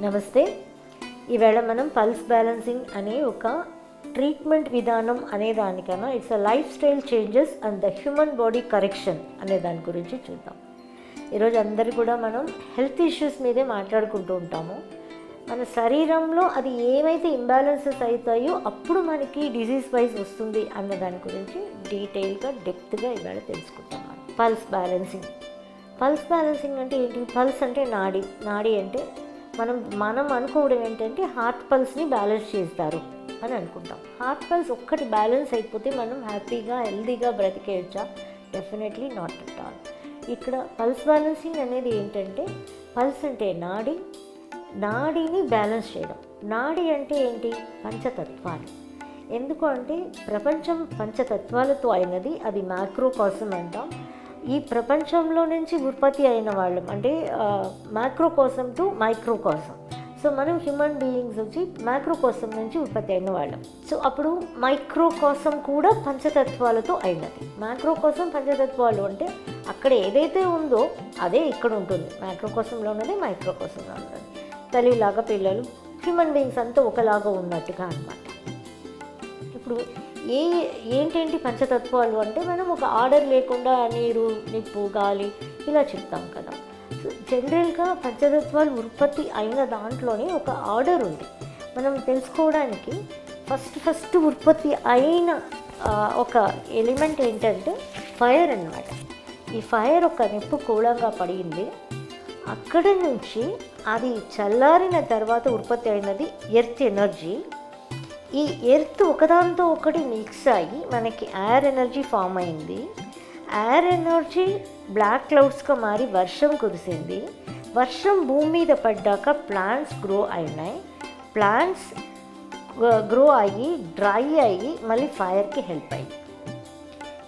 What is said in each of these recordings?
నమస్తే. ఈవేళ మనం పల్స్ బ్యాలెన్సింగ్ అనే ఒక ట్రీట్మెంట్ విధానం అనే దానికన్నా it's a lifestyle changes and the human body correction అనే దాని గురించి చూద్దాం. ఈరోజు అందరు కూడా మనం హెల్త్ ఇష్యూస్ మీదే మాట్లాడుకుంటూ ఉంటాము. మన శరీరంలో అది ఏమైతే ఇంబ్యాలెన్సెస్ అవుతాయో అప్పుడు మనకి డిజీజ్ వైజ్ వస్తుంది అన్న దాని గురించి డీటెయిల్గా డెప్త్గా ఇవాళ తెలుసుకుంటాం పల్స్ బ్యాలెన్సింగ్. పల్స్ బ్యాలెన్సింగ్ అంటే ఏంటి? పల్స్ అంటే నాడి. నాడి అంటే మనం మనం అనుకోవడం ఏంటంటే హార్ట్ పల్స్ని బ్యాలెన్స్ చేస్తారు అని అనుకుంటాం. హార్ట్ పల్స్ ఒక్కటి బ్యాలెన్స్ అయిపోతే మనం హ్యాపీగా హెల్దీగా బ్రతికేయచ్చా? Definitely not at all. ఇక్కడ పల్స్ బ్యాలెన్సింగ్ అనేది ఏంటంటే పల్స్ అంటే నాడి. నాడిని బ్యాలెన్స్ చేయడం. నాడి అంటే ఏంటి? పంచతత్వాలు. ఎందుకు అంటే ప్రపంచం పంచతత్వాలతో అయినది అది మ్యాక్రో కోసం అంటాం. ఈ ప్రపంచంలో నుంచి ఉత్పత్తి అయిన వాళ్ళం. అంటే macrocosm to microcosm so మనం హ్యూమన్ బీయింగ్స్ వచ్చి మ్యాక్రో కోసం నుంచి ఉత్పత్తి అయిన వాళ్ళం. సో అప్పుడు మైక్రో కోసం కూడా పంచతత్వాలతో అయినది. మ్యాక్రో కోసం పంచతత్వాలు అంటే అక్కడ ఏదైతే ఉందో అదే ఇక్కడ ఉంటుంది. మ్యాక్రో కోసంలో ఉన్నది మైక్రో కోసంలో ఉన్నది. తల్లిలాగా పిల్లలు హ్యూమన్ బీయింగ్స్ అంతా ఒకలాగా ఉన్నట్టుగా అనమాట ఇప్పుడు ఏ ఏంటేంటి పంచతత్వాలు అంటే మనం ఒక ఆర్డర్ లేకుండా నీరు నిప్పు గాలి ఇలా చెప్తాం కదా. సో జనరల్గా పంచతత్వాలు ఉత్పత్తి అయిన దాంట్లోనే ఒక ఆర్డర్ ఉంది. మనం తెలుసుకోవడానికి ఫస్ట్ ఫస్ట్ ఉత్పత్తి అయిన ఒక ఎలిమెంట్ ఏంటంటే ఫైర్ అన్నమాట. ఈ ఫైర్ ఒక నిప్పు కూలంగా పడింది. అక్కడి నుంచి అది చల్లారిన తర్వాత ఉత్పత్తి అయినది ఎర్త్ ఎనర్జీ. ఈ ఎర్త్ ఒకదాంతో ఒకటి మిక్స్ అయ్యి మనకి ఎయిర్ ఎనర్జీ ఫామ్ అయింది. ఎయిర్ ఎనర్జీ బ్లాక్ క్లౌడ్స్గా మారి వర్షం కురిసింది. వర్షం భూమి మీద పడ్డాక ప్లాంట్స్ గ్రో అయినాయి. ప్లాంట్స్ గ్రో అయ్యి డ్రై అయ్యి మళ్ళీ ఫైర్కి హెల్ప్ అయ్యి.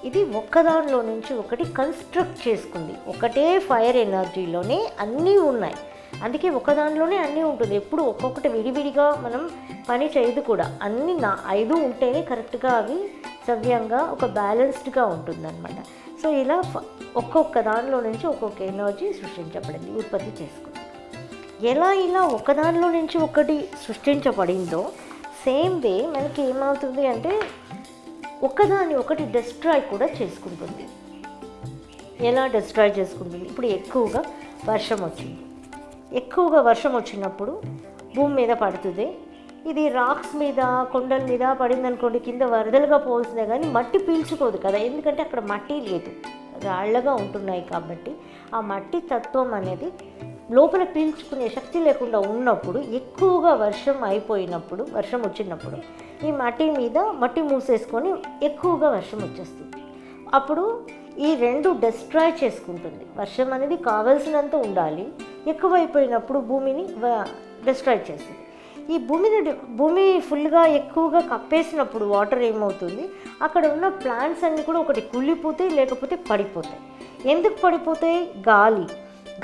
ఇది ఒక్కదానిలో నుంచి ఒకటి కన్స్ట్రక్ట్ చేసుకుంది. ఒకటే ఫైర్ ఎనర్జీలోనే అన్నీ ఉన్నాయి. అందుకే ఒకదానిలోనే అన్నీ ఉంటుంది. ఎప్పుడు ఒక్కొక్కటి విడివిడిగా మనం పని చేయదు కూడా. అన్ని నా ఐదు ఉంటేనే కరెక్ట్గా అవి సవ్యంగా ఒక బ్యాలెన్స్డ్గా ఉంటుందన్నమాట. సో ఇలా ఒక్కొక్క దానిలో నుంచి ఒక్కొక్క ఎనర్జీ సృష్టించబడింది ఉత్పత్తి చేసుకుంది. ఎలా ఇలా ఒకదానిలో నుంచి ఒకటి సృష్టించబడిందో సేమ్ వే మనకి ఏమవుతుంది అంటే ఒకదాని ఒకటి డిస్ట్రాయ్ కూడా చేసుకుంటుంది. ఎలా డిస్ట్రాయ్ చేసుకుంటుంది? ఇప్పుడు ఎక్కువగా వర్షం వచ్చింది. ఎక్కువగా వర్షం వచ్చినప్పుడు భూమి మీద పడుతుంది. ఇది రాక్స్ మీద కొండల మీద పడిందనుకోండి కింద వరదలుగా పోల్సిందే కానీ మట్టి పీల్చుకోదు కదా. ఎందుకంటే అక్కడ మట్టి లేదు. రాళ్ళగా ఉంటున్నాయి కాబట్టి ఆ మట్టి తత్వం అనేది లోపల పీల్చుకునే శక్తి లేకుండా ఉన్నప్పుడు ఎక్కువగా వర్షం అయిపోయినప్పుడు వర్షం వచ్చినప్పుడు ఈ మట్టి మీద మట్టి మూసేసుకొని ఎక్కువగా వర్షం వచ్చేస్తుంది. అప్పుడు ఈ రెండు డిస్ట్రాయ్ చేసుకుంటుంది. వర్షం అనేది కావలసినంత ఉండాలి. ఎక్కువైపోయినప్పుడు భూమిని డిస్ట్రాయ్ చేస్తుంది. ఈ భూమిని భూమి ఫుల్గా ఎక్కువగా కప్పేసినప్పుడు వాటర్ ఏమవుతుంది? అక్కడ ఉన్న ప్లాంట్స్ అన్నీ కూడా ఒకటి కుళ్ళిపోతాయి లేకపోతే పడిపోతాయి. ఎందుకు పడిపోతాయి? గాలి.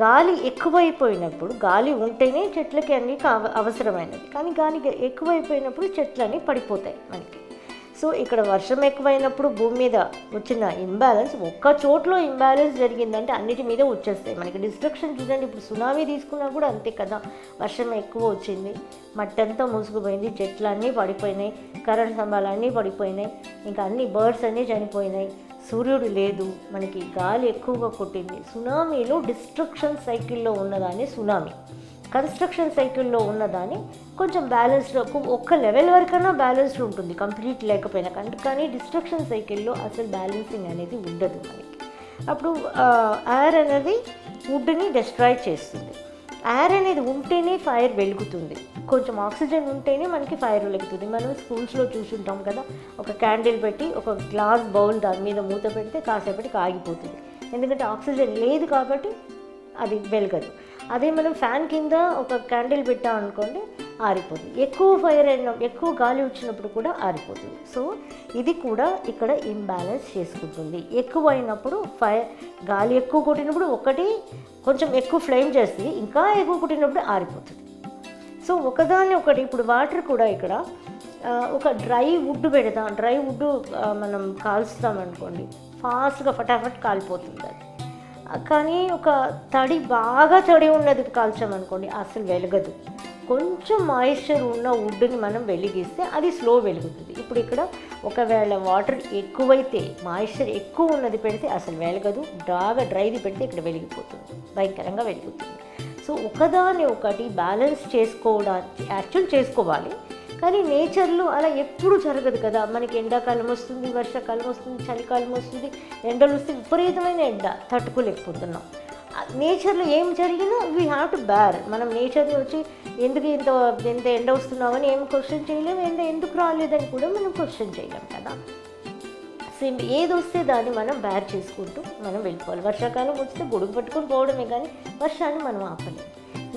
గాలి ఎక్కువైపోయినప్పుడు గాలి ఉంటేనే చెట్లకి అన్ని అవసరమైనది. కానీ గాలి ఎక్కువైపోయినప్పుడు చెట్లన్నీ పడిపోతాయి మనకి. సో ఇక్కడ వర్షం ఎక్కువైనప్పుడు భూమి మీద వచ్చిన ఇంబ్యాలెన్స్ ఒక్క చోట్లో ఇంబ్యాలెన్స్ జరిగిందంటే అన్నిటి మీద వచ్చేస్తాయి. మనకి డిస్ట్రక్షన్ చూడండి ఇప్పుడు సునామీ తీసుకున్నా కూడా అంతే కదా. వర్షం ఎక్కువ వచ్చింది మట్టంతా మూసుకుపోయింది చెట్లన్నీ పడిపోయినాయి కరెంట్ స్తంభాలు అన్నీ పడిపోయినాయి ఇంకా అన్ని బర్డ్స్ అన్నీ చనిపోయినాయి. సూర్యుడు లేదు మనకి గాలి ఎక్కువగా కొట్టింది. సునామీలో డిస్ట్రక్షన్ సైకిల్లో ఉన్నదాన్ని సునామీ కన్స్ట్రక్షన్ సైకిల్లో ఉన్నదాన్ని కొంచెం బ్యాలెన్స్డ్ ఒక్క లెవెల్ వరకైనా బ్యాలెన్స్డ్ ఉంటుంది. కంప్లీట్ లేకపోయినా కానీ. కానీ డిస్ట్రక్షన్ సైకిల్లో అసలు బ్యాలెన్సింగ్ అనేది ఉండదు మనకి. అప్పుడు ఎయిర్ అనేది వుడ్ని డిస్ట్రాయ్ చేస్తుంది. ఎయిర్ అనేది ఉంటేనే ఫైర్ వెలుగుతుంది. కొంచెం ఆక్సిజన్ ఉంటేనే మనకి ఫైర్ వెలుగుతుంది. మనం స్కూల్స్లో చూసుంటాం కదా ఒక క్యాండిల్ పెట్టి ఒక గ్లాస్ బౌల్ దాని మీద మూత పెడితే కాసేపటికి ఆగిపోతుంది. ఎందుకంటే ఆక్సిజన్ లేదు కాబట్టి అది వెలగదు. అదే మనం ఫ్యాన్ కింద ఒక క్యాండిల్ పెట్టాం అనుకోండి ఆరిపోతుంది. ఎక్కువ ఫైర్ అయిన ఎక్కువ గాలి వచ్చినప్పుడు కూడా ఆరిపోతుంది. సో ఇది కూడా ఇక్కడ ఇంబ్యాలెన్స్ చేసుకుంటుంది. ఎక్కువ అయినప్పుడు ఫైర్ గాలి ఎక్కువ కొట్టినప్పుడు ఒకటి కొంచెం ఎక్కువ ఫ్లేమ్ చేస్తుంది. ఇంకా ఎక్కువ కొట్టినప్పుడు ఆరిపోతుంది. సో ఒకదాన్ని ఒకటి ఇప్పుడు వాటర్ కూడా ఇక్కడ ఒక డ్రై వుడ్ పెడతాం. డ్రై వుడ్ మనం కాల్స్తాం అనుకోండి ఫాస్ట్గా ఫటాఫట్ కాలిపోతుంది అది. కానీ ఒక తడి బాగా తడి ఉన్నది కాల్చామనుకోండి అసలు వెలగదు. కొంచెం మాయిశ్చర్ ఉన్న వుడ్ని మనం వెలిగిస్తే అది స్లో వెలుగుతుంది. ఇప్పుడు ఇక్కడ ఒకవేళ వాటర్ ఎక్కువైతే మాయిశ్చర్ ఎక్కువ ఉన్నది పెడితే అసలు వెలగదు బాగా డ్రైది పెడితే ఇక్కడ వెలిగిపోతుంది భయంకరంగా వెలుగుతుంది. సో ఒకదాని ఒకటి బ్యాలెన్స్ చేసుకోవడానికి యాక్చువల్ చేసుకోవాలి. కానీ నేచర్లో అలా ఎప్పుడు జరగదు కదా. మనకి ఎండాకాలం వస్తుంది వర్షాకాలం వస్తుంది చలికాలం వస్తుంది ఎండలు వస్తే విపరీతమైన ఎండ తట్టుకోలేకపోతున్నాం. నేచర్లో ఏం జరిగినా వీ హ్యావ్ టు బ్యార్ మనం నేచర్ని వచ్చి ఎందుకు ఇంత ఎంత ఎండ వస్తున్నామని ఏం క్వశ్చన్ చేయలేము ఎండ ఎందుకు రాలేదని కూడా మనం క్వశ్చన్ చేయలేం కదా. సేమ్ ఏది వస్తే దాన్ని మనం బ్యార్ చేసుకుంటూ మనం వెళ్ళిపోవాలి. వర్షాకాలం వస్తే గొడుగు పట్టుకొని పోవడమే కానీ వర్షాన్ని మనం ఆపలేము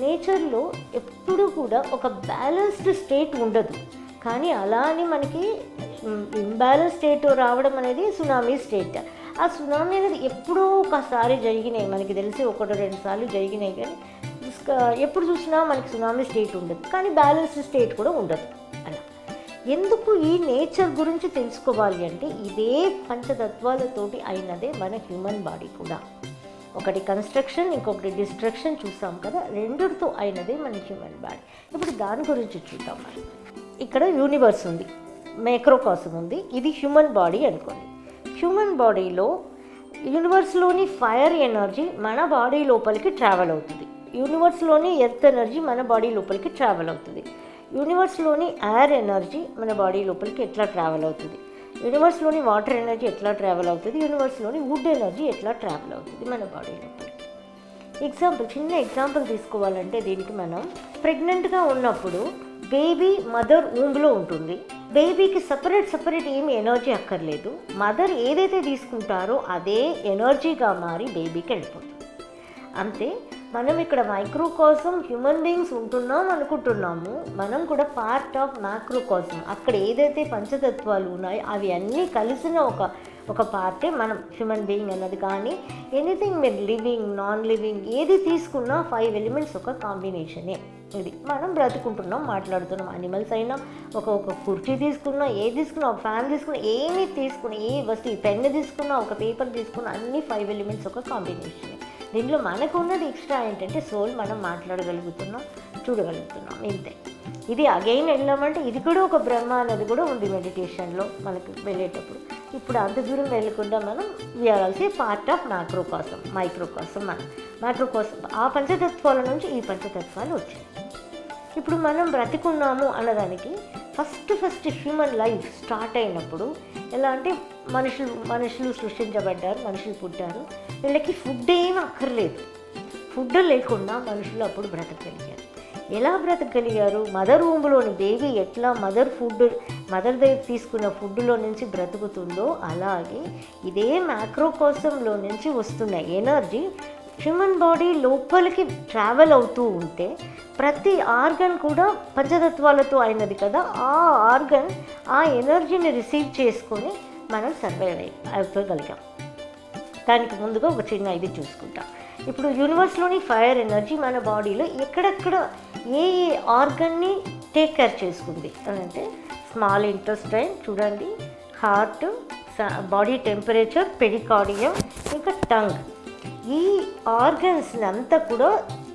నేచర్లో ఎప్పుడు కూడా ఒక బ్యాలెన్స్డ్ స్టేట్ ఉండదు. కానీ అలా అని మనకి ఇంబ్యాలెన్స్ స్టేట్ రావడం అనేది సునామీ స్టేట్ ఆ సునామీ అనేది ఎప్పుడో ఒకసారి జరిగినాయి. మనకి తెలిసి ఒకటి రెండు సార్లు జరిగినాయి కానీ ఎప్పుడు చూసినా మనకి సునామీ స్టేట్ ఉండదు. కానీ బ్యాలెన్స్డ్ స్టేట్ కూడా ఉండదు. ఎందుకు ఈ నేచర్ గురించి తెలుసుకోవాలి అంటే ఇదే పంచతత్వాలతోటి అయినదే మన హ్యూమన్ బాడీ కూడా. ఒకటి కన్స్ట్రక్షన్ ఇంకొకటి డిస్ట్రక్షన్ చూసాం కదా రెండుతో అయినదే మన హ్యూమన్ బాడీ. ఇప్పుడు దాని గురించి చూద్దాం మనం ఇక్కడ యూనివర్స్ ఉంది మైక్రోకాసం ఉంది ఇది హ్యూమన్ బాడీ అనుకోండి. హ్యూమన్ బాడీలో యూనివర్స్లోని ఫైర్ ఎనర్జీ మన బాడీ లోపలికి ట్రావెల్ అవుతుంది. యూనివర్స్లోని ఎర్త్ ఎనర్జీ మన బాడీ లోపలికి ట్రావెల్ అవుతుంది. యూనివర్స్లోని ఎయిర్ ఎనర్జీ మన బాడీ లోపలికి ఎట్లా ట్రావెల్ అవుతుంది? యూనివర్స్లోని వాటర్ ఎనర్జీ ఎట్లా ట్రావెల్ అవుతుంది? యూనివర్స్లోని వుడ్ ఎనర్జీ ఎట్లా ట్రావెల్ అవుతుంది మన బాడీ లోపలికి? ఎగ్జాంపుల్ చిన్న ఎగ్జాంపుల్ తీసుకోవాలంటే దీనికి మనం ప్రెగ్నెంట్గా ఉన్నప్పుడు బేబీ మదర్ ఊంబ్లో ఉంటుంది. బేబీకి సపరేట్ సపరేట్ ఏమి ఎనర్జీ అక్కర్లేదు. మదర్ ఏదైతే తీసుకుంటారో అదే ఎనర్జీగా మారి బేబీకి వెళ్ళిపోతుంది. అంతే మనం ఇక్కడ మైక్రో కోసం హ్యూమన్ బీయింగ్స్ ఉంటున్నాం అనుకుంటున్నాము. మనం కూడా పార్ట్ ఆఫ్ మ్యాక్రో కోసం. అక్కడ ఏదైతే పంచతత్వాలు ఉన్నాయో అవి అన్నీ కలిసిన ఒక ఒక పార్టే మనం హ్యూమన్ బీయింగ్ అన్నది. కానీ ఎనీథింగ్ మీరు లివింగ్ నాన్ లివింగ్ ఏది తీసుకున్నా ఫైవ్ ఎలిమెంట్స్ ఒక కాంబినేషనే ఇది మనం బ్రతుకుంటున్నాం మాట్లాడుతున్నాం. అనిమల్స్ అయినా ఒక ఒక కుర్చీ తీసుకున్నా ఏది తీసుకున్నా ఒక ఫ్యాన్ తీసుకున్నా ఏమి తీసుకున్నా ఏ వస్తువు పెన్ తీసుకున్నా ఒక పేపర్ తీసుకున్నా అన్ని ఫైవ్ ఎలిమెంట్స్ ఒక కాంబినేషన్ దీంట్లో మనకు ఉన్నది ఎక్స్ట్రా ఏంటంటే సోల్ మనం మాట్లాడగలుగుతున్నాం చూడగలుగుతున్నాం ఇంతే. ఇది అగైన్ వెళ్ళామంటే ఇది కూడా ఒక బ్రహ్మ అనేది కూడా ఉంది మెడిటేషన్లో మనకు వెళ్ళేటప్పుడు. ఇప్పుడు అంత దూరం వెళ్ళకుండా మనం వేయాల్సి part of macrocosm microcosm మనం మైక్రో కోసం ఆ పంచతత్వాల నుంచి ఈ పంచతత్వాలు వచ్చాయి. ఇప్పుడు మనం బ్రతికున్నాము అన్నదానికి first first human life start అయినప్పుడు ఎలా అంటే మనుషులు మనుషులు సృష్టించబడ్డారు మనుషులు పుట్టారు. వీళ్ళకి ఫుడ్ ఏమీ అక్కర్లేదు. ఫుడ్ లేకుండా మనుషులు అప్పుడు బ్రతకగలిగారు. ఎలా బ్రతకగలిగారు? మదర్ రూమ్లోని బేబీ ఎట్లా మదర్ ఫుడ్ మదర్ దగ్గర తీసుకున్న ఫుడ్లో నుంచి బ్రతుకుతుందో అలాగే ఇదే మ్యాక్రోకోసంలో నుంచి వస్తున్న ఎనర్జీ హ్యూమన్ బాడీ లోపలికి ట్రావెల్ అవుతూ ఉంటే ప్రతి ఆర్గన్ కూడా పంచతత్వాలతో అయినది కదా. ఆ ఆర్గన్ ఆ ఎనర్జీని రిసీవ్ చేసుకొని మనం సర్వైవ్ అయిపోగలిగాం దానికి ముందుగా ఒక చిన్న ఇది చూసుకుంటాం. ఇప్పుడు యూనివర్స్లోని ఫైర్ ఎనర్జీ మన బాడీలో ఎక్కడెక్కడ ఏ ఏ ఆర్గన్ని టేక్ కేర్ చేసుకుంది అని అంటే స్మాల్ ఇంటెస్టైన్ చూడండి హార్ట్ బాడీ టెంపరేచర్ పెడికార్డియం ఇంకా టంగ్. ఈ ఆర్గన్స్ని అంతా కూడా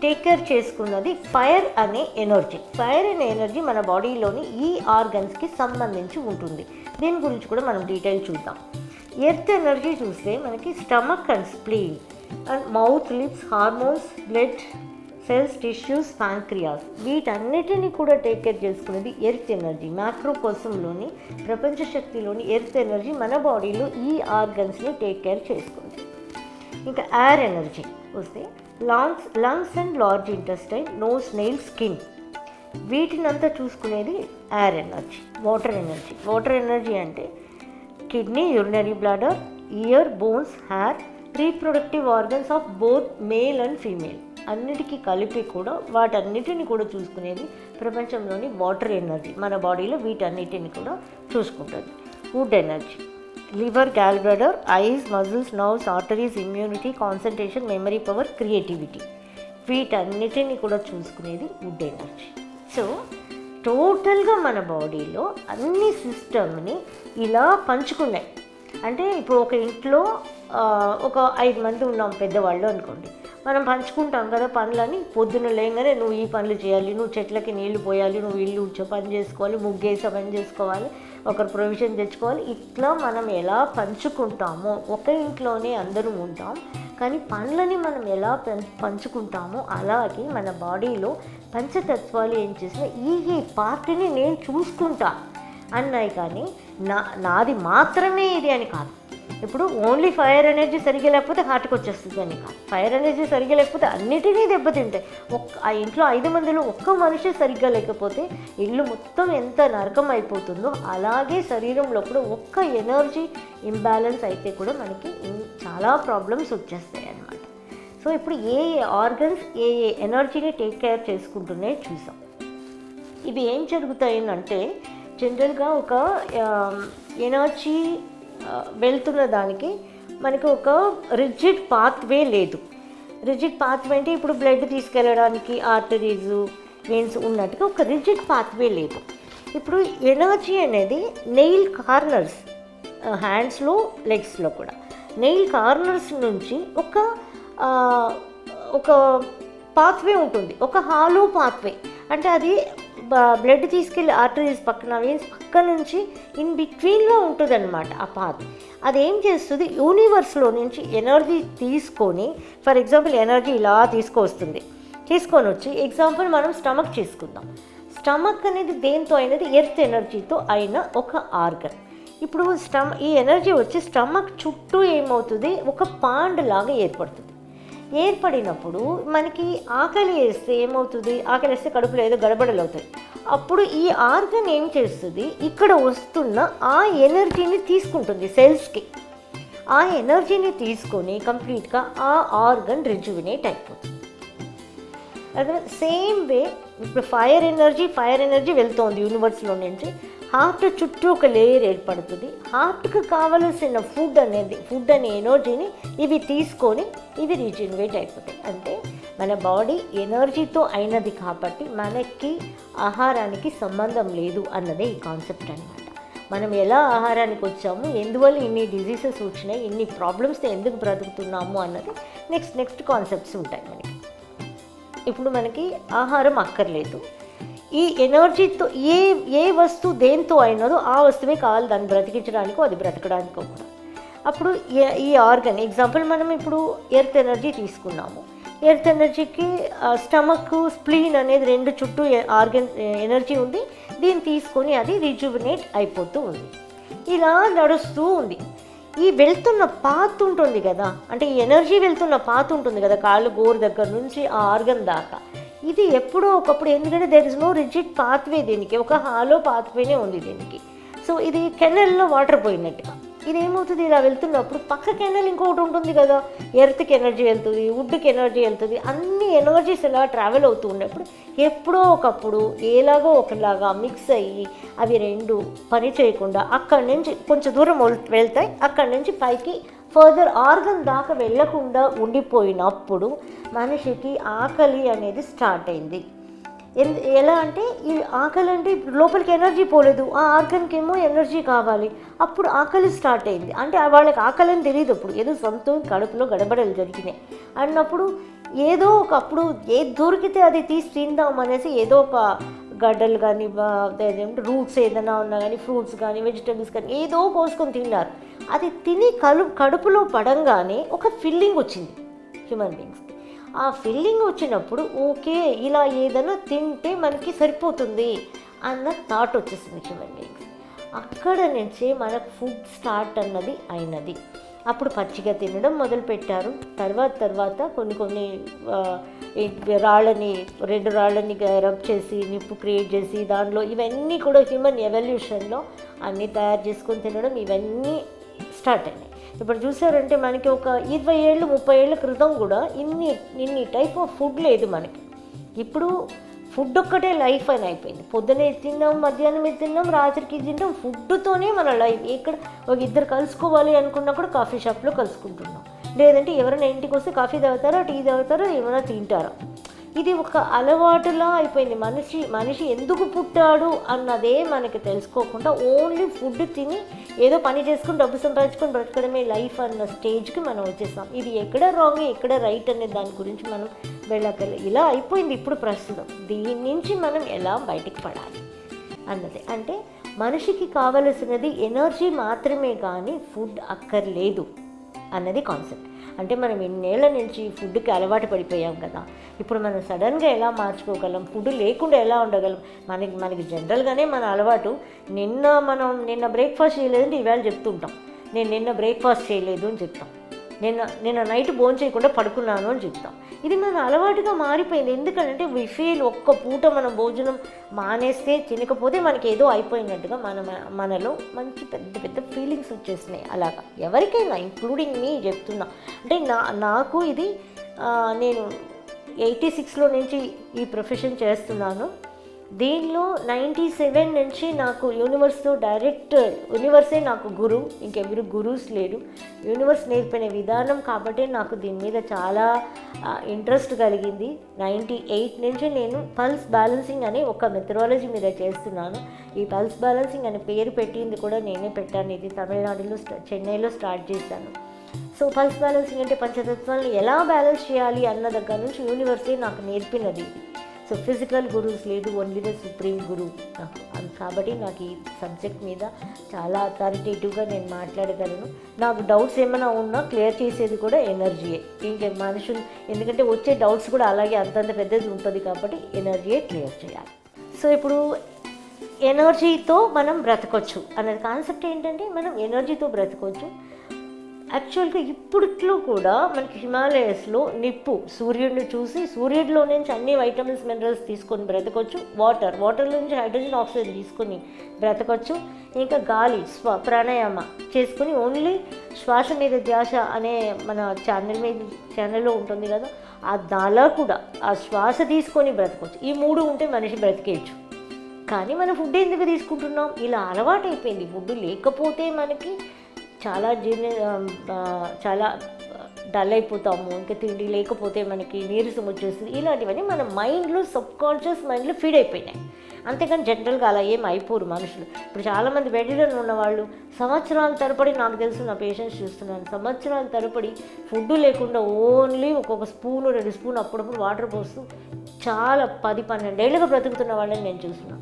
టేక్ కేర్ చేసుకున్నది ఫైర్ అనే ఎనర్జీ. ఫైర్ అనే ఎనర్జీ మన బాడీలోని ఈ ఆర్గన్స్కి సంబంధించి ఉంటుంది. దీని గురించి కూడా మనం డీటెయిల్ చూద్దాం. ఎర్త్ ఎనర్జీ చూస్తే మనకి stomach and spleen and mouth lips hormones blood cells tissues pancreas. వీటన్నిటిని కూడా టేక్ కేర్ చేసుకునేది ఎర్త్ ఎనర్జీ. మ్యాక్రో కోసంలోని ప్రపంచ శక్తిలోని ఎర్త్ ఎనర్జీ మన బాడీలో ఈ ఆర్గన్స్ని టేక్ కేర్ చేసుకుంది. ఇంకా ఎయిర్ ఎనర్జీ వస్తే lungs lungs and large intestine nose nail skin. వీటినంతా చూసుకునేది air energy water energy. Water energy అంటే kidney urinary bladder ear bones hair reproductive organs of both male and female అన్నిటికీ కలిపి కూడా వాటన్నిటిని కూడా చూసుకునేది ప్రపంచంలోని వాటర్ ఎనర్జీ మన బాడీలో వీటన్నిటిని కూడా చూసుకుంటుంది. Wood energy liver gallbladder eyes muscles nerves arteries immunity concentration memory power creativity వీటన్నిటిని కూడా చూసుకునేది వుడ్ ఎనర్జీ సో టోటల్గా మన బాడీలో అన్ని సిస్టమ్ని ఇలా పంచుకున్నాయి. అంటే ఇప్పుడు ఒక ఇంట్లో ఒక ఐదు మంది ఉన్నాం పెద్దవాళ్ళు అనుకోండి. మనం పంచుకుంటాం కదా పనులని పొద్దున్న లేగానే నువ్వు ఈ పనులు చేయాలి నువ్వు చెట్లకి నీళ్ళు పోయాలి నువ్వు ఇల్లు ఉడ్చే పని చేసుకోవాలి ముగ్గేసే పని చేసుకోవాలి ఒకరు ప్రొవిజన్ తెచ్చుకోవాలి. ఇట్లా మనం ఎలా పంచుకుంటామో ఒక ఇంట్లోనే అందరూ ఉంటాం. కానీ పనులని మనం ఎలా పంచుకుంటామో అలాగే మన బాడీలో పంచతత్వాలు ఏం చేసిన ఈ ఈ పార్టీని నేను చూసుకుంటా. అన్నాయి కానీ నా నాది మాత్రమే ఇది అని కాదు. ఇప్పుడు ఓన్లీ ఫైర్ ఎనర్జీ సరిగ్గా లేకపోతే హార్ట్కి వచ్చేస్తుంది అని కాదు. ఫైర్ ఎనర్జీ సరిగ్గా లేకపోతే అన్నిటినీ దెబ్బతింటాయి. ఒక్క ఆ ఇంట్లో ఐదు మందిలో ఒక్క మనిషి సరిగ్గా లేకపోతే ఇల్లు మొత్తం ఎంత నరకం అయిపోతుందో అలాగే శరీరంలో కూడా ఒక్క ఎనర్జీ ఇంబ్యాలెన్స్ అయితే కూడా మనకి చాలా ప్రాబ్లమ్స్ వచ్చేస్తాయి అన్నమాట సో ఇప్పుడు ఏ ఏ ఆర్గన్స్ ఏ ఏ ఎనర్జీని టేక్ కేర్ చేసుకుంటున్నాయి చూసాం. ఇవి ఏం జరుగుతాయి అంటే జనరల్గా ఒక ఎనర్జీ వెళ్తున్న దానికి మనకి ఒక రిజిడ్ పాత్వే లేదు. రిజిడ్ పాత్వే అంటే ఇప్పుడు బ్లడ్ తీసుకెళ్ళడానికి ఆర్టరీస్ వెయిన్స్ ఉన్నట్టుగా ఒక రిజిడ్ పాత్వే లేదు. ఇప్పుడు ఎనర్జీ అనేది నెయిల్ కార్నర్స్ హ్యాండ్స్లో లెగ్స్లో కూడా. నెయిల్ కార్నర్స్ నుంచి ఒక ఒక పాత్వే ఉంటుంది. ఒక హాలో పాత్వే అంటే అది బ్లడ్ తీసుకెళ్ళి ఆర్టరీస్ పక్కన వెయిన్స్ పక్క నుంచి ఇన్ బిట్వీన్లో ఉంటుంది అనమాట ఆ పాత్ అది ఏం చేస్తుంది యూనివర్స్లో నుంచి ఎనర్జీ తీసుకొని ఫర్ ఎగ్జాంపుల్ ఎనర్జీ ఇలా తీసుకొస్తుంది. తీసుకొని వచ్చి ఎగ్జాంపుల్ మనం స్టమక్ చేసుకుందాం. స్టమక్ అనేది దేంతో అయినది? ఎర్త్ ఎనర్జీతో అయిన ఒక ఆర్గన్ ఇప్పుడు స్టమ్ ఈ ఎనర్జీ వచ్చి స్టమక్ చుట్టూ ఏమవుతుంది? ఒక పాండ్ లాగా ఏర్పడుతుంది. ఏర్పడినప్పుడు మనకి ఆకలి వేస్తే ఏమవుతుంది? ఆకలి వేస్తే కడుపులో ఏదో గడబడలు అవుతాయి. అప్పుడు ఈ ఆర్గన్ ఏం చేస్తుంది? ఇక్కడ వస్తున్న ఆ ఎనర్జీని తీసుకుంటుంది సెల్స్కి. ఆ ఎనర్జీని తీసుకొని కంప్లీట్గా ఆ ఆర్గన్ రిజువినేట్ అయిపోతుంది. అదే సేమ్ వే ఇప్పుడు ఫైర్ ఎనర్జీ ఫైర్ ఎనర్జీ వెళ్తోంది యూనివర్స్లో నుంచి హార్ట్ చుట్టూ ఒక లేయర్ ఏర్పడుతుంది. హార్ట్కి కావలసిన ఫుడ్ అనేది ఫుడ్ అనే ఎనర్జీని ఇవి తీసుకొని ఇవి రీజనరేట్ అయిపోతాయి. అంటే మన బాడీ ఎనర్జీతో అయినది కాబట్టి మనకి ఆహారానికి సంబంధం లేదు అన్నదే ఈ కాన్సెప్ట్ అనమాట మనం ఎలా ఆహారానికి వచ్చాము ఎందువల్ల ఇన్ని డిజీజెస్ వచ్చినాయి ఇన్ని ప్రాబ్లమ్స్తో ఎందుకు బ్రతుకుతున్నాము అన్నది నెక్స్ట్ నెక్స్ట్ కాన్సెప్ట్స్ ఉంటాయి మనకి. ఇప్పుడు మనకి ఆహారం అక్కర్లేదు. ఈ ఎనర్జీతో ఏ ఏ వస్తువు దేంతో అయినదో ఆ వస్తువే కావాలి దాన్ని బ్రతికించడానికో అది బ్రతకడానికో కూడా. అప్పుడు ఏ- ఈ ఆర్గన్ ఎగ్జాంపుల్ మనం ఇప్పుడు ఎర్త్ ఎనర్జీ తీసుకున్నాము. ఎర్త్ ఎనర్జీకి స్టమక్ స్ప్లీన్ అనేది రెండు చుట్టూ ఆర్గన్ ఎనర్జీ ఉంది. దీన్ని తీసుకొని అది రిజువినేట్ అయిపోతూ ఉంది. ఇలా నడుస్తూ ఉంది. ఈ వెళ్తున్న పాత్ ఉంటుంది కదా. అంటే ఈ ఎనర్జీ వెళ్తున్న పాత్ ఉంటుంది కదా కాళ్ళు గోరు దగ్గర నుంచి ఆ ఆర్గన్ దాకా. ఇది ఎప్పుడో ఒకప్పుడు ఎందుకంటే there is no rigid pathway దీనికి ఒక హాలో పాత్వేనే ఉంది దీనికి. సో ఇది కెనల్లో వాటర్ పోయినట్టుగా. ఇదేమవుతుంది? ఇలా వెళ్తున్నప్పుడు పక్క కెనల్ ఇంకొకటి ఉంటుంది కదా. ఎర్త్కి ఎనర్జీ వెళ్తుంది వుడ్కి ఎనర్జీ వెళ్తుంది. అన్ని ఎనర్జీస్ ఇలా ట్రావెల్ అవుతూ ఉన్నప్పుడు ఎప్పుడో ఒకప్పుడు ఏలాగో ఒకలాగా మిక్స్ అయ్యి అవి రెండు పని చేయకుండా అక్కడి నుంచి కొంచెం దూరం వెళ్తాయి. అక్కడి నుంచి పైకి ఫర్దర్ ఆర్గన్ దాకా వెళ్ళకుండా ఉండిపోయినప్పుడు మనిషికి ఆకలి అనేది స్టార్ట్ అయింది. ఎలా అంటే ఈ ఆకలి అంటే ఇప్పుడు లోపలికి ఎనర్జీ పోలేదు ఆ ఆర్గన్కి ఏమో ఎనర్జీ కావాలి అప్పుడు ఆకలి స్టార్ట్ అయింది. అంటే వాళ్ళకి ఆకలి అని తెలియదు అప్పుడు. ఏదో సొంతం కడుపులో గడబడలు జరిగినాయి. అన్నప్పుడు ఏదో ఒక అప్పుడు ఏది దొరికితే అది తీసి తిందాం అనేసి ఏదో ఒక గడ్డలు కానీ రూట్స్ ఏదైనా ఉన్నా కానీ ఫ్రూట్స్ కానీ వెజిటబుల్స్ కానీ ఏదో కోసుకొని తిన్నారు. అది తిని కలు కడుపులో పడంగానే ఒక ఫిల్లింగ్ వచ్చింది హ్యూమన్ బీయింగ్స్కి. ఆ ఫీలింగ్ వచ్చినప్పుడు ఓకే ఇలా ఏదైనా తింటే మనకి సరిపోతుంది అన్న థాట్ వచ్చేసింది హ్యూమన్ బీయింగ్స్ అక్కడ నుంచే మనకు ఫుడ్ స్టార్ట్ అన్నది అయినది. అప్పుడు పచ్చిగా తినడం మొదలుపెట్టారు. తర్వాత తర్వాత కొన్ని కొన్ని రాళ్ళని రెండు రాళ్ళని రబ్ చేసి నిప్పు క్రియేట్ చేసి దానిలో ఇవన్నీ కూడా హ్యూమన్ ఎవల్యూషన్లో అన్నీ తయారు చేసుకొని తినడం ఇవన్నీ స్టార్ట్ అయినాయి ఇప్పుడు చూసారంటే మనకి ఒక ఇరవై ఏళ్ళు ముప్పై ఏళ్ళ క్రితం కూడా ఇన్ని ఇన్ని టైప్ ఆఫ్ ఫుడ్ లేదు మనకి. ఇప్పుడు ఫుడ్ ఒక్కటే లైఫ్ అని అయిపోయింది. పొద్దునే తిన్నాం మధ్యాహ్నం తిన్నాం రాత్రికి తిన్నాం తింటాం ఫుడ్తోనే మన లైఫ్ ఇక్కడ ఒక ఇద్దరు కలుసుకోవాలి అనుకున్నా కూడా కాఫీ షాప్లో కలుసుకుంటున్నాం. లేదంటే ఎవరైనా ఇంటికి వస్తే కాఫీ తాగుతారా టీ తాగుతారా ఏమైనా తింటారా? ఇది ఒక అలవాటులా అయిపోయింది. మనిషి మనిషి ఎందుకు పుట్టాడు అన్నదే మనకి తెలుసుకోకుండా ఓన్లీ ఫుడ్ తిని ఏదో పని చేసుకుని డబ్బు సంపాదించుకొని బ్రతకడమే లైఫ్ అన్న స్టేజ్కి మనం వచ్చేసాం. ఇది ఎక్కడ రాంగ్ ఎక్కడ రైట్ అనే దాని గురించి మనం వెళ్ళకలే ఇలా అయిపోయింది ఇప్పుడు ప్రస్తుతం. దీని నుంచి మనం ఎలా బయటికి పడాలి అన్నది. అంటే మనిషికి కావలసినది ఎనర్జీ మాత్రమే కానీ ఫుడ్ అక్కర్లేదు. అన్నది కాన్సెప్ట్ అంటే మనం ఇన్నేళ్ళ నుంచి ఫుడ్కి అలవాటు పడిపోయాం కదా. ఇప్పుడు మనం సడన్గా ఎలా మార్చుకోగలం? ఫుడ్ లేకుండా ఎలా ఉండగలం? మనకి మనకి జనరల్గానే మన అలవాటు నిన్న మనం నిన్న బ్రేక్ఫాస్ట్ చేయలేదంటే ఈవేళ చెప్తుంటాం. నేను నిన్న బ్రేక్ఫాస్ట్ చేయలేదు అని చెప్తాం. నిన్న నిన్న నైట్ భోజనం చేయకుండా పడుకున్నాను అని చెప్తాం. ఇది మన అలవాటుగా మారిపోయింది. ఎందుకంటే వి ఫీల్ ఒక్క పూట మనం భోజనం మానేస్తే తినకపోతే మనకి ఏదో అయిపోయినట్టుగా మన మనలో మంచి పెద్ద పెద్ద ఫీలింగ్స్ వచ్చేసినాయి అలాగా. ఎవరికైనా ఇంక్లూడింగ్ మీ చెప్తున్నా. అంటే నా నాకు ఇది నేను ఎయిటీ సిక్స్లో నుంచి ఈ ప్రొఫెషన్ చేస్తున్నాను. దీనిలో నైంటీ సెవెన్ నుంచి నాకు యూనివర్స్తో డైరెక్ట్ యూనివర్సే నాకు గురు ఇంకెవరు గురువుస్ లేరు. యూనివర్స్ నేర్పిన విధానం కాబట్టి నాకు దీని మీద చాలా ఇంట్రెస్ట్ కలిగింది. నైంటీ ఎయిట్ నుంచి నేను పల్స్ బ్యాలెన్సింగ్ అనే ఒక మెథడాలజీ మీద చేస్తున్నాను. ఈ పల్స్ బ్యాలెన్సింగ్ అనే పేరు పెట్టింది కూడా నేనే పెట్టాను. ఇది తమిళనాడులో చెన్నైలో స్టార్ట్ చేశాను. సో పల్స్ బ్యాలెన్సింగ్ అంటే పంచతత్వాలను ఎలా బ్యాలెన్స్ చేయాలి అన్న దగ్గర నుంచి యూనివర్సే నాకు నేర్పినది. సో ఫిజికల్ గురూస్ లేదు ఓన్లీ ద సుప్రీం గురు నాకు కాబట్టి నాకు ఈ సబ్జెక్ట్ మీద చాలా అథారిటేటివ్గా నేను మాట్లాడగలను. నాకు డౌట్స్ ఏమైనా ఉన్నా క్లియర్ చేసేది కూడా ఎనర్జీయే ఇంకే మనుషులు ఎందుకంటే వచ్చే డౌట్స్ కూడా అలాగే అంతంత పెద్దది ఉంటుంది కాబట్టి ఎనర్జీయే క్లియర్ చేయాలి. సో ఇప్పుడు ఎనర్జీతో మనం బ్రతకొచ్చు. అనే కాన్సెప్ట్ ఏంటంటే మనం ఎనర్జీతో బ్రతకొచ్చు. యాక్చువల్గా ఇప్పటిలో కూడా మనకి హిమాలయస్లో నిప్పు సూర్యుడిని చూసి సూర్యుడిలో నుంచి అన్ని వైటమిన్స్ మినరల్స్ తీసుకొని బ్రతకొచ్చు. వాటర్ వాటర్లో నుంచి హైడ్రోజన్ ఆక్సిజన్ తీసుకొని బ్రతకొచ్చు. ఇంకా గాలి స్వ ప్రాణాయామ చేసుకొని ఓన్లీ శ్వాస మీద ధ్యాస అనే మన ఛానల్ మీద ఛానల్లో ఉంటుంది కదా ఆ దాలా కూడా ఆ శ్వాస తీసుకొని బ్రతకొచ్చు. ఈ మూడు ఉంటే మనిషి బ్రతికేయచ్చు. కానీ మనం ఫుడ్ ఎందుకు తీసుకుంటున్నాం? ఇలా అలవాటైపోయింది. ఫుడ్ లేకపోతే మనకి చాలా జీర్ణ చాలా డల్ అయిపోతాము. ఇంకా తిండి లేకపోతే మనకి నీరసం వచ్చేస్తుంది. ఇలాంటివన్నీ మన మైండ్లో సబ్ కాన్షియస్ మైండ్లో ఫీడ్ అయిపోయినాయి. అంతేకాని జనరల్గా అలా ఏం అయిపోరు మనుషులు. ఇప్పుడు చాలామంది బెడ్లో ఉన్నవాళ్ళు సంవత్సరాల తరపడి నాకు తెలుసు నా పేషెంట్స్ చూస్తున్నాను. సంవత్సరాల తరపడి ఫుడ్ లేకుండా ఓన్లీ ఒక్కొక్క స్పూను రెండు స్పూన్ అప్పుడప్పుడు వాటర్ పోస్తూ చాలా పది పన్నెండేళ్ళుగా బ్రతుకుతున్న వాళ్ళని నేను చూస్తున్నాను.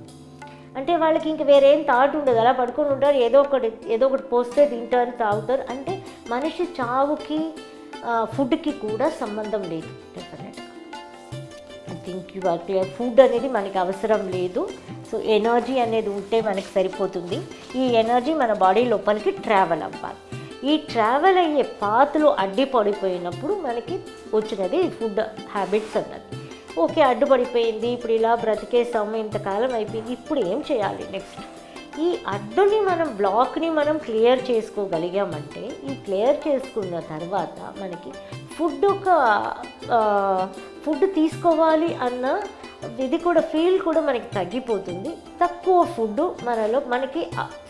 అంటే వాళ్ళకి ఇంక వేరేం థాట్ ఉండదు. అలా పడుకొని ఉంటారు. ఏదో ఒకటి ఏదో ఒకటి పోస్తే తింటారు తాగుతారు. అంటే మనిషి చావుకి ఫుడ్కి కూడా సంబంధం లేదు. డెఫినెట్గా I think you are clear food అనేది మనకి అవసరం లేదు. సో ఎనర్జీ అనేది ఉంటే మనకి సరిపోతుంది. ఈ ఎనర్జీ మన బాడీ లోపలికి ట్రావెల్ అవ్వాలి. ఈ ట్రావెల్ అయ్యే పాత్రలు అడ్డి పడిపోయినప్పుడు మనకి వచ్చినది ఫుడ్ హ్యాబిట్స్ అన్నది. ఓకే అడ్డుపడిపోయింది ఇప్పుడు ఇలా బ్రతికేసాము ఇంతకాలం అయిపోయింది ఇప్పుడు ఏం చేయాలి నెక్స్ట్ ఈ అడ్డుని మనం బ్లాక్ని మనం క్లియర్ చేసుకోగలిగామంటే ఈ క్లియర్ చేసుకున్న తర్వాత మనకి ఫుడ్ ఒక ఫుడ్ తీసుకోవాలి అన్న ఇది కూడా ఫీల్ కూడా మనకి తగ్గిపోతుంది. తక్కువ ఫుడ్ మనలో మనకి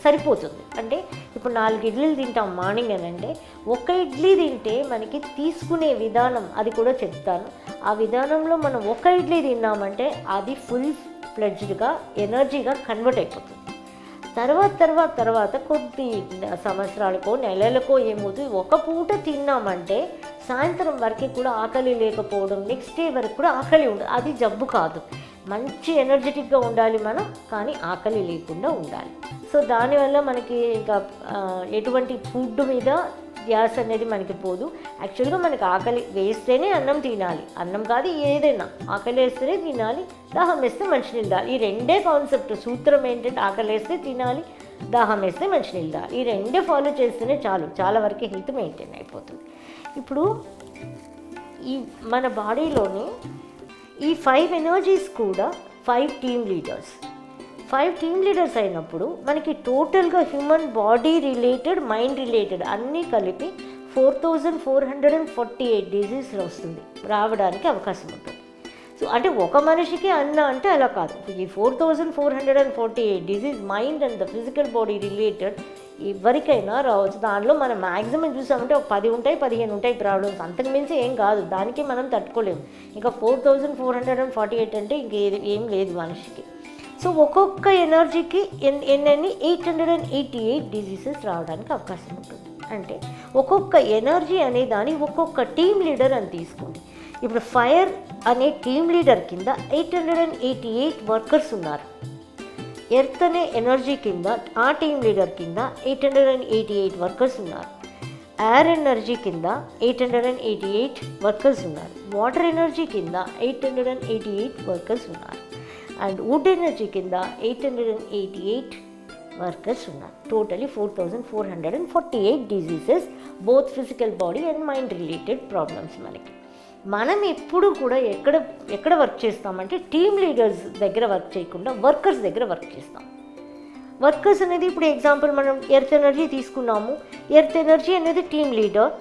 సరిపోతుంది. అంటే ఇప్పుడు నాలుగు ఇడ్లీలు తింటాం మార్నింగ్ అని అంటే ఒక ఇడ్లీ తింటే మనకి తీసుకునే విధానం అది కూడా చెప్తాను. ఆ విధానంలో మనం ఒక ఇడ్లీ తిన్నామంటే అది ఫుల్ ఫ్లెడ్జ్డ్గా ఎనర్జీగా కన్వర్ట్ అయిపోతుంది. తర్వాత తర్వాత తర్వాత కొద్ది సంవత్సరాలకో నెలలకో ఏమవుతుంది ఒక పూట తిన్నామంటే సాయంత్రం వరకు కూడా ఆకలి లేకపోవడం నెక్స్ట్ డే వరకు కూడా ఆకలి ఉండదు. అది జబ్బు కాదు. మంచి ఎనర్జెటిక్గా ఉండాలి మనం కానీ ఆకలి లేకుండా ఉండాలి. సో దానివల్ల మనకి ఇంకా ఎటువంటి ఫుడ్ మీద గ్యాస్ అనేది మనకి పోదు. యాక్చువల్గా మనకి ఆకలి వేస్తేనే అన్నం తినాలి. అన్నం కాదు ఏదైనా. ఆకలి వేస్తేనే తినాలి. దాహం వేస్తే మంచినీళ్ళు తాగాలి. ఈ రెండే కాన్సెప్ట్. సూత్రం ఏంటంటే ఆకలి వేస్తే తినాలి దాహం వేస్తే మంచినీళ్ళు తాగాలి. ఈ రెండే ఫాలో చేస్తేనే చాలు. చాలా వరకు హెల్త్ మెయింటైన్ అయిపోతుంది. ఇప్పుడు ఈ మన బాడీలోని ఈ ఫైవ్ ఎనర్జీస్ కూడా five team leaders five team leaders అయినప్పుడు మనకి టోటల్గా human body related mind related అన్నీ కలిపి four thousand four hundred and forty eight disease వస్తుంది. రావడానికి అవకాశం ఉంటుంది. సో అంటే ఒక మనిషికి అన్న అంటే అలా కాదు. ఈ four thousand four hundred and forty eight disease mind and the physical body related ఎవరికైనా రావచ్చు. దాంట్లో మనం మ్యాక్సిమం చూసామంటే ఒక పది ఉంటాయి పదిహేను ఉంటాయి ప్రాబ్లమ్స్ అంతకు మించి ఏం కాదు. దానికి మనం తట్టుకోలేము. ఇంకా four thousand four hundred and forty eight అంటే ఇంకేది ఏం లేదు మనిషికి. సో ఒక్కొక్క ఎనర్జీకి ఎన్ ఎన్నెన్ని eight hundred and eighty eight diseases రావడానికి అవకాశం ఉంటుంది. అంటే ఒక్కొక్క ఎనర్జీ అనే దాని ఒక్కొక్క టీమ్ లీడర్ అని తీసుకోండి. ఇప్పుడు ఫైర్ అనే టీమ్ లీడర్ కింద eight hundred and eighty eight workers ఉన్నారు. ఎర్త్ అనే ఎనర్జీ కింద ఆ టీమ్ లీడర్ కింద eight hundred and eighty eight workers ఉన్నారు ఎయిర్ ఎనర్జీ కింద eight hundred and eighty eight workers ఉన్నారు వాటర్ ఎనర్జీ కింద eight hundred and eighty eight workers ఉన్నారు అండ్ వుడ్ ఎనర్జీ కింద eight hundred and eighty eight workers ఉన్నారు totally four thousand four hundred and forty eight diseases both physical body and mind related problems మనకి మనం ఎప్పుడు కూడా ఎక్కడ ఎక్కడ work చేస్తామంటే టీమ్ లీడర్స్ దగ్గర వర్క్ చేయకుండా వర్కర్స్ దగ్గర వర్క్ చేస్తాం. వర్కర్స్ అనేది ఇప్పుడు ఎగ్జాంపుల్ మనం ఎర్త్ ఎనర్జీ తీసుకున్నాము. ఎర్త్ ఎనర్జీ అనేది టీమ్ లీడర్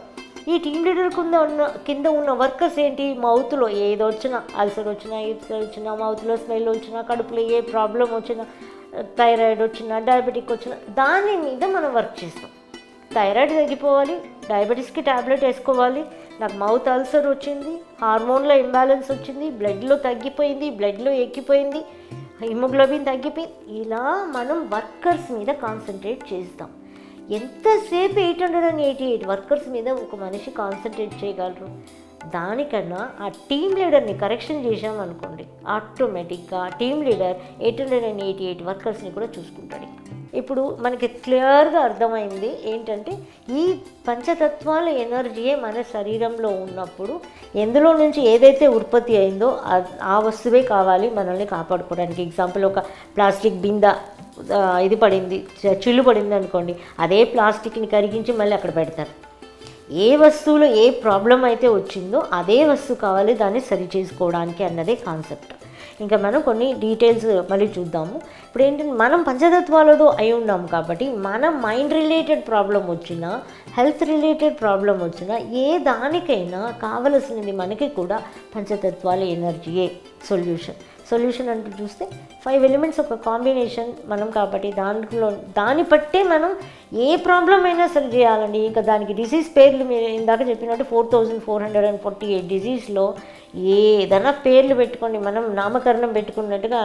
ఈ టీమ్ లీడర్ కింద ఉన్న కింద ఉన్న వర్కర్స్ ఏంటి? మౌత్లో ఏదో వచ్చినా అల్సర్ వచ్చినా ఇల్సర్ వచ్చినా మౌత్లో స్మెల్ వచ్చినా కడుపులో ఏ ప్రాబ్లం వచ్చినా థైరాయిడ్ వచ్చినా డయాబెటిక్ వచ్చినా దాని మీద మనం వర్క్ చేస్తాం. థైరాయిడ్ తగ్గిపోవాలి డయాబెటీస్కి ట్యాబ్లెట్ వేసుకోవాలి నాకు మౌత్ అల్సర్ వచ్చింది హార్మోన్లో ఇంబ్యాలెన్స్ వచ్చింది బ్లడ్లో తగ్గిపోయింది బ్లడ్లో ఎక్కిపోయింది హిమోగ్లోబిన్ తగ్గిపోయింది. ఇలా మనం వర్కర్స్ మీద కాన్సన్ట్రేట్ చేస్తాం. ఎంతసేపు eight hundred and eighty eight workers మీద ఒక మనిషి కాన్సన్ట్రేట్ చేయగలరు? దానికన్నా ఆ టీమ్ లీడర్ని కరెక్షన్ చేసామనుకోండి ఆటోమేటిక్గా team leader eight hundred and eighty eight వర్కర్స్ని కూడా చూసుకుంటాడు. ఇంకా. ఇప్పుడు మనకి క్లియర్గా అర్థమైంది ఏంటంటే ఈ పంచతత్వాల ఎనర్జీయే మన శరీరంలో ఉన్నప్పుడు ఎందులో నుంచి ఏదైతే ఉత్పత్తి అయిందో ఆ- వస్తువే కావాలి మనల్ని కాపాడుకోవడానికి. ఎగ్జాంపుల్ ఒక ప్లాస్టిక్ బింద ఇది పడింది చ- చిల్లు పడింది అనుకోండి అదే ప్లాస్టిక్ని కరిగించి మళ్ళీ అక్కడ పెడతారు. ఏ వస్తువులో ఏ ప్రాబ్లం అయితే వచ్చిందో అదే వస్తువు కావాలి దాన్ని సరి చేసుకోవడానికి అన్నదే కాన్సెప్ట్. ఇంకా మనం కొన్ని డీటెయిల్స్ మళ్ళీ చూద్దాము. ఇప్పుడు ఏంటంటే మనం పంచతత్వాలతో అయి ఉన్నాం కాబట్టి మన మైండ్ రిలేటెడ్ ప్రాబ్లం వచ్చినా హెల్త్ రిలేటెడ్ ప్రాబ్లం వచ్చినా ఏ దానికైనా కావలసినది మనకి కూడా పంచతత్వాల ఎనర్జీయే సొల్యూషన్ సొల్యూషన్ అంటూ చూస్తే ఫైవ్ ఎలిమెంట్స్ ఒక కాంబినేషన్ మనం కాబట్టి దాంట్లో దాన్ని బట్టే మనం ఏ ప్రాబ్లం అయినా సరి చేయాలండి. ఇంకా దానికి డిసీజ్ పేర్లు మీరు ఇందాక చెప్పినట్టు four thousand four hundred and forty eight డిసీజ్లో ఏదైనా పేర్లు పెట్టుకోండి మనం నామకరణం పెట్టుకున్నట్టుగా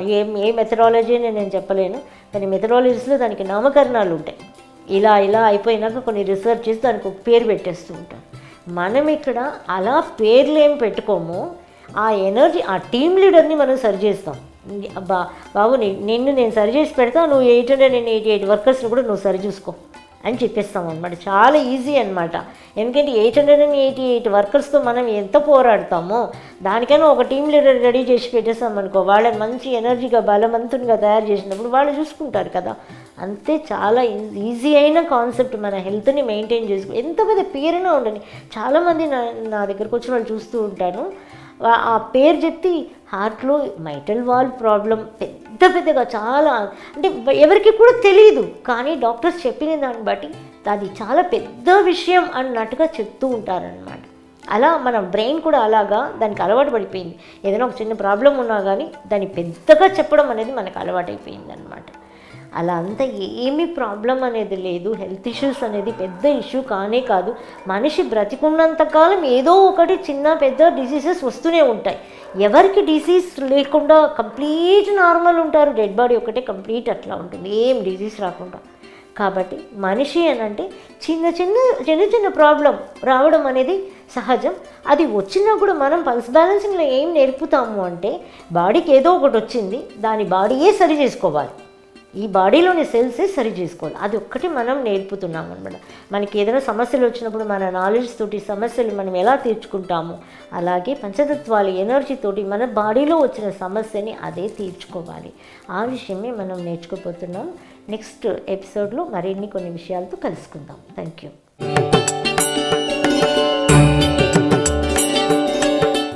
ఏం ఏ మెథడాలజీ అని నేను చెప్పలేను కానీ మెథడాలజీస్లో దానికి నామకరణాలు ఉంటాయి. ఇలా ఇలా అయిపోయినాక కొన్ని రీసెర్చ్ చేసి దానికి ఒక పేరు పెట్టేస్తూ ఉంటాం. మనం ఇక్కడ అలా పేర్లు ఏం పెట్టుకోము ఆ ఎనర్జీ ఆ టీమ్ లీడర్ని మనం సరి చేస్తాం. బా బాబు నిన్ను నేను సరి చేసి పెడతా నువ్వు eight hundred and eighty eight వర్కర్స్ని కూడా నువ్వు సరి చూసుకో. అని చెప్పేస్తాం అనమాట చాలా ఈజీ అనమాట ఎందుకంటే eight hundred and eighty eight వర్కర్స్తో మనం ఎంత పోరాడతామో దానికైనా ఒక టీం లీడర్ రెడీ చేసి పెట్టేస్తాం అనుకో వాళ్ళని మంచి ఎనర్జీగా బలవంతునిగా తయారు చేసినప్పుడు వాళ్ళు చూసుకుంటారు కదా. అంతే చాలా ఈజీ అయిన కాన్సెప్ట్ మన హెల్త్ని మెయింటైన్ చేసుకో ఎంత పెద్ద పేరున ఉండని. చాలామంది నా నా దగ్గరకు వచ్చిన వాళ్ళు చూస్తూ ఉంటాను. ఆ- ఆ పేరు చెప్పి హార్ట్లో మైటల్ వాల్ ప్రాబ్లం పెద్ద పెద్దగా చాలా అంటే ఎవరికి కూడా తెలియదు కానీ డాక్టర్స్ చెప్పిన దాన్ని బట్టి అది చాలా పెద్ద విషయం అన్నట్టుగా చెప్తూ ఉంటారనమాట అలా మన బ్రెయిన్ కూడా అలాగా దానికి అలవాటు పడిపోయింది. ఏదైనా ఒక చిన్న ప్రాబ్లం ఉన్నా కానీ దాన్ని పెద్దగా చెప్పడం అనేది మనకు అలవాటైపోయింది అనమాట అలా అంతా ఏమీ ప్రాబ్లం అనేది లేదు. హెల్త్ ఇష్యూస్ అనేది పెద్ద ఇష్యూ కానే కాదు. మనిషి బ్రతికున్నంత కాలం ఏదో ఒకటి చిన్న పెద్ద డిసీజెస్ వస్తూనే ఉంటాయి. ఎవరికి డిసీజ్ లేకుండా కంప్లీట్ నార్మల్ ఉంటారు. డెడ్ బాడీ ఒకటే కంప్లీట్ అట్లా ఉంటుంది. ఏం డిసీజ్ రాకుండా. కాబట్టి మనిషి అని అంటే చిన్న చిన్న చిన్న చిన్న ప్రాబ్లం రావడం అనేది సహజం. అది వచ్చినా కూడా మనం పల్స్ బ్యాలెన్సింగ్లో ఏం నేర్పుతాము అంటే బాడీకి ఏదో ఒకటి వచ్చింది. దాని బాడీయే సరి చేసుకోవాలి. ఈ బాడీలోని సెల్సే సరి చేసుకోవాలి. అది ఒక్కటి మనం నేర్పుతున్నాం అనమాట మనకి ఏదైనా సమస్యలు వచ్చినప్పుడు మన నాలెడ్జ్ తోటి సమస్యలు మనం ఎలా తీర్చుకుంటాము అలాగే పంచతత్వాలు ఎనర్జీ తోటి మన బాడీలో వచ్చిన సమస్యని అదే తీర్చుకోవాలి. ఆ విషయమే మనం నేర్చుకోబోతున్నాం. నెక్స్ట్ ఎపిసోడ్లో మరిన్ని కొన్ని విషయాలతో కలుసుకుందాం. Thank you